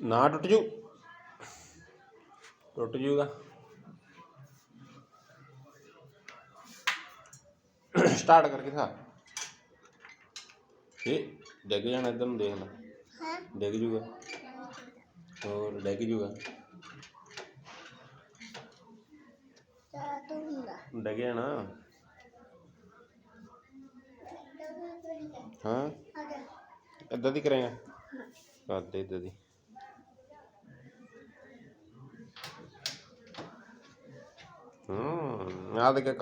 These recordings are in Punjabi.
ਨਾ ਟੁੱਟ ਜੂ। ਟੁੱਟ ਜੂਗਾ। ਸਟਾਰਟ ਕਰਕੇ ਦਿਖਾ। ਇਹ ਡਿੱਗ ਜਾਣਾ ਇੱਧਰ ਨੂੰ ਦੇਖ ਲੈ। ਹੈ ਡਿੱਗ ਜੂਗਾ। ਹੋਰ ਡਿੱਗ ਜੂਗਾ। ਤਾਂ ਤੂੰ ਡਿੱਗ ਜਾਣਾ। ਹਾਂ। ਅਰੇ ਦੀ ਕਰੇਗਾ ਕਰ ਦੇ ਦੀ। ਆ ਦੇ ਕੇ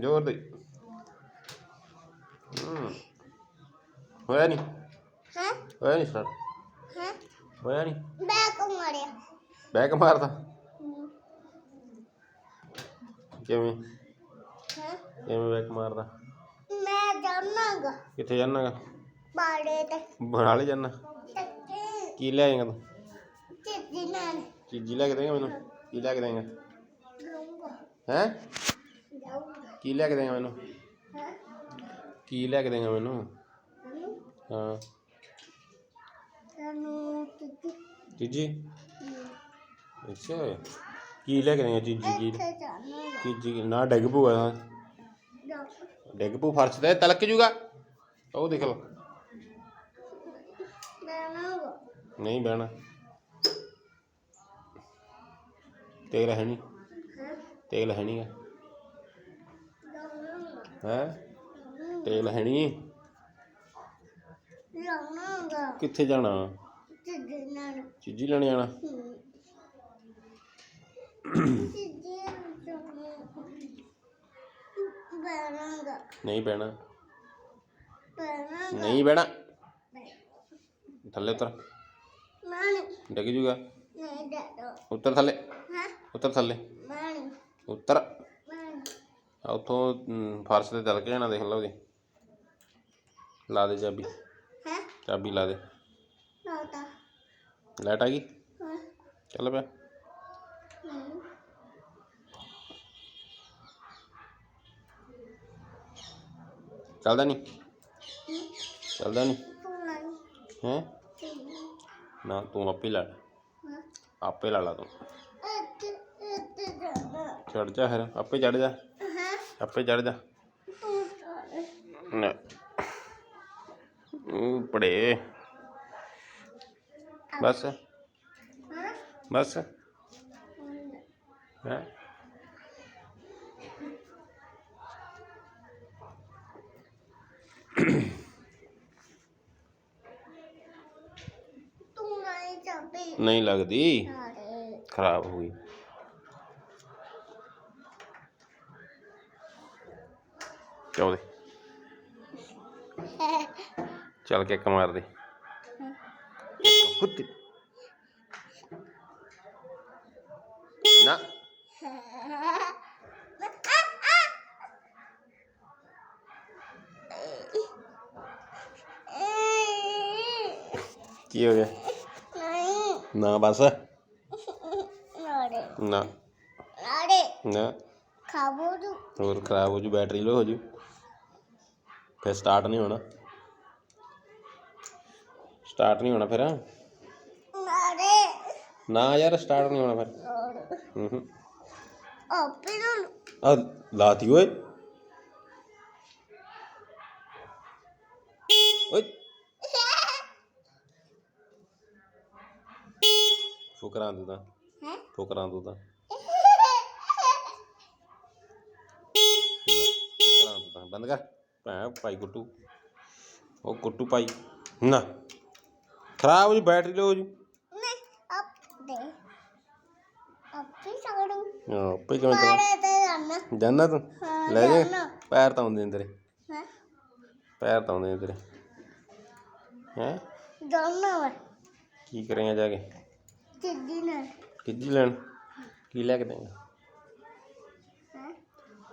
ਜੋਰ ਦੇ। ਹੂੰ। ਹੋਇਆ ਨਹੀਂ ਹੈ। ਹੋਇਆ ਨਹੀਂ ਬੈਕ ਮਾਰਿਆ। ਬੈਕ ਮਾਰਦਾ ਕਿਵੇਂ? ਹੈ। ਕਿਵੇਂ ਬੈਕ ਮਾਰਦਾ? ਮੈਂ ਜਾਣਾਂਗਾ। ਕਿੱਥੇ ਜਾਣਾਗਾ? ਬਾੜੇ ਤੇ। ਬਨਾਲੇ ਜਾਣਾ। ਕੀ ਲੈ ਆਏਗਾ ਤੂੰ? ਚਿੱਜੀ ਨਾਲ। ਚੀਜ਼ੀ ਲੈ ਕੇ ਦੇਂਗਾ ਮੈਨੂੰ? ਕੀ ਲੈ ਕੇ ਦੇਂਗਾ? ਹੈ? ਕੀ ਲੈ ਕੇ ਦੇਂਗਾ ਮੈਨੂੰ? ਹੈ? ਕੀ ਲੈ ਕੇ ਦੇਂਗਾ ਮੈਨੂੰ? ਹਾਂ। ਚੀਜ਼ੀ। ਅੱਛਾ। ਕੀ ਲੈ ਕੇ ਦੇਂਗਾ ਚੀਜ਼ੀ? ਕੀ ਚੀਜ਼ੀ ਨਾ ਡਿੱਗ ਪੂਗਾ ਜਾਊਂਗਾ ਡਿੱਗ ਪੂ ਫਰਸ਼ ਤੇ ਤਲਕ ਜੂਗਾ। ਉਹ ਦੇਖ ਲਓ। ਨਹੀਂ ਬਹਿਣਾ। ਤੇਲ ਹੈ ਨਹੀਂ ਤੇਲ ਹੈ ਜਾਣਾਂਗਾ ਹੈ? ਤੇਲ ਹੈ ਨਹੀਂ ਜਾਣਾਂਗਾ ਕਿੱਥੇ ਜਾਣਾ? ਚਿੱਜੀ ਨਾਲ ਚੀਜ਼ੀ ਲੈਣ ਜਾਣਾ? ਚਿੱਜੀ ਬੈਰਾਂਗਾ ਨਹੀਂ ਬਹਿਣਾ। ਬੈਰਾਂਗਾ ਨਹੀਂ ਬਹਿਣਾ। ਥੱਲੇ ਉਤਰ। ਮਾਣੀ ਡਿੱਗ ਜੂਗਾ। ਨਹੀਂ ਡਾਡੋ ਉੱਤਰ ਥੱਲੇ। ਹਾਂ? ਉੱਤਰ ਥੱਲੇ? ਮਾਣੀ ਉੱਤਰ ਮਾਣੀ ਆ ਉੱਥੋਂ ਫਰਸ਼ ਤੇ ਤਲਕ ਜਾਣਾ ਦੇਖ ਲਓ ਉਹਦੀ ਲਾ ਦੇ ਚਾਬੀ। ਹੈ? ਚਾਬੀ ਲਾ ਦੇ। ਲਾਤਾ ਲਾਈਟ ਆ ਗਈ? ਚੱਲ ਪਿਆ। ਚੱਲਦਾ ਨਹੀਂ? ਚੱਲਦਾ ਨਹੀਂ? ਹੈ? ਨਾ ਤੂੰ ਆਪੇ ਲਾ ਆਪੇ ਲਾ ਲਾ ਤੂੰ। ਜਾਣਾ ਚੜ ਜਾ ਫਿਰ ਆਪੇ ਚੜ ਜਾ ਹਾਂ ਆਪੇ ਚੜ ਜਾ ਤੂੰ ਚੜ ਨਾ ਉਹ ਪੜੇ ਬਸ ਹਾਂ ਬਸ ਹੈ ਤੂੰ ਨਹੀਂ ਚਾਹਤੀ ਨਹੀਂ ਲੱਗਦੀ ਸਾਰੇ ਖਰਾਬ ਹੋ ਗਈ ਚੌਦੇ ਚੱਲ ਕੇ ਮਾਰ ਦੇ ਕੁੱਤੀ। ਨਾ। ਕੀ ਹੋ ਗਿਆ? ਨਹੀਂ। ਨਾ ਬਸ। ਨਾੜੇ। ਨਾ। ਨਾੜੇ। ਨਾ ਖਾਬੋ ਤੂੰ ਹੋਰ ਖਰਾਬ ਹੋ ਜੂ ਬੈਟਰੀ ਲੋ ਹੋ ਜੂ। ਫਿਰ ਸਟਾਰਟ ਨਹੀਂ ਹੋਣਾ। ਸਟਾਰਟ ਨਹੀਂ ਹੋਣਾ ਫਿਰ। ਨਾੜੇ ਨਾ ਯਾਰ ਸਟਾਰਟ ਨਹੀਂ ਹੋਣਾ ਫਿਰ। ਹੂੰ ਹੂੰ। ਆਪੇ ਨੂੰ ਆ ਲਾਤੀ ਓਏ। ਓਏ। ਫੁਕਰਾਂ ਤੂੰ ਤਾਂ। ਹੈ? ਫੁਕਰਾਂ ਤੂੰ ਤਾਂ ਫੁਕਰਾਂ ਤੂੰ ਤਾਂ ਬੰਦ ਕਰ। ਭੈਣ ਭਾਈ ਗੁੱਟੂ। ਉਹ ਗੁੱਟੂ ਭਾਈ। ਨਾ। ਖਰਾਬ ਹੋ ਜੂ ਬੈਟਰੀ ਲੋ ਜੂ। ਨਹੀਂ ਅਪ ਦੇ ਆਪੇ ਸਾੜੂ। ਹਾਂ ਆਪੇ ਕਿਵੇਂ ਮਾਰੇ ਤੇ ਜਾਣਾ। ਜਾਨਾ ਤੂੰ? ਹਾਂ, ਲੈ ਜਾ। ਜਾਨਾ। ਪੈਰ ਤਾਂ ਆਉਂਦੇ ਨੇ ਤੇਰੇ। ਹੈ? ਪੈਰ ਤਾਂ ਆਉਂਦੇ ਨੇ ਤੇਰੇ। ਹੈ? ਜਾਣਾ ਵਾ। ਕੀ ਕਰੇਂਗਾ ਜਾ ਕੇ? ਚਿੱਜੀ ਨਾਲ ਕਿੱਜੀ ਲੈਣ? ਕੀ ਲੈ ਕੇ ਦੇਂਗਾ